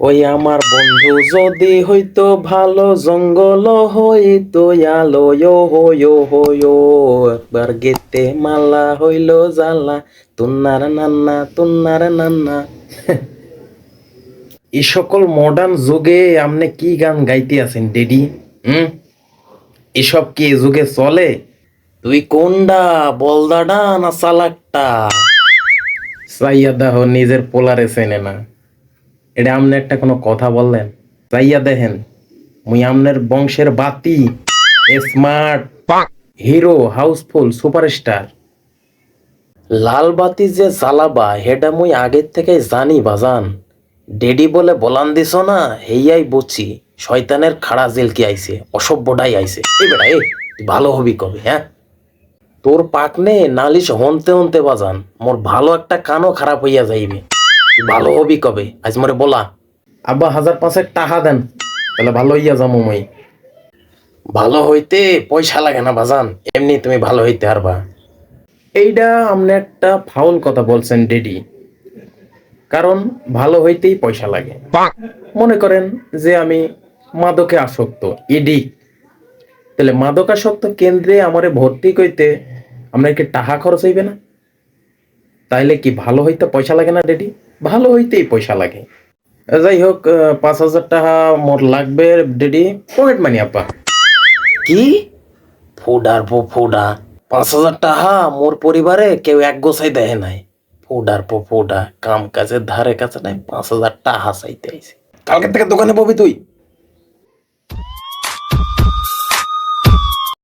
ওই আমার বন্ধু যদি হইতো ভালো, জঙ্গল হইতো আলো ইয়ো হো ইয়ো একবার গেতে মালা হইল জালা তুন্নার নান্না তুন্নার নান্না। এই সকল মডার্ন যুগে আপনি কি গান গাইতে আছেন, ডেডি? হুম? এসব কি যুগে চলে? তুই কোনডা, বলদাডা না চালাকটা চাইয়া দেহ নিজের পোলারে চেনে না। এটা আমনে একটা কোনো কথা বললেন? চাইয়া দেখেন মুই আমনের বংশের বাতি স্মার্ট হিরো হাউসফুল সুপারস্টার লাল বাতি যে জ্বালাবা হেটা মুই আগের থেকে জানি বাজান। ডেডি বলে বলান দিছ না হেয়াই বুঝছি শয়তানের খাড়া জেল কি আইছে অসভ্যটাই আইছে। এই বেটা এ ভালো হবি কবে হ্যাঁ? তোর পাকনে নালিশ হনতে হনতে বাজান মোর ভালো একটা কানও খারাপ হইয়া যাইবে। ভালো হবি কবে? আজ মোরে বলা। আব্বা হাজার পাঁচেক টাকা দেন। তাহলে ভালো হইয়া যাব মই। ভালো হইতে পয়সা লাগে না বাজান। এমনি তুমি ভালো হইতে পারবা এইটা আপনি একটা ফাউল কথা বলছেন ডেডি। কারণ ভালো হইতেই পয়সা লাগে। মনে করেন যে আমি মাদকে আসক্ত ইডি। তাহলে মাদকাসক্ত কেন্দ্রে আমারে ভর্তি কইতে আমরা কি টাকা খরচ হইবে না? তাইলে কি ভালো হইতে পয়সা লাগে না ডেডি ভালো হইতেই পয়সা লাগে। যাই হোক আহ, পাঁচ হাজার টাকা মোর লাগবে ডেডি পকেট মানি আপা। কি? ফুডার পো ফুডা। পাঁচ হাজার টাকা মোর পরিবারে কেউ এক গোছাই দেয় নাই। ফুডার পো ফুডা। কাম কাজের ধারে কাছে নাই পাঁচ হাজার টাকা চাইতে আইছে। কালকে থেকে দোকানে পাবি তুই?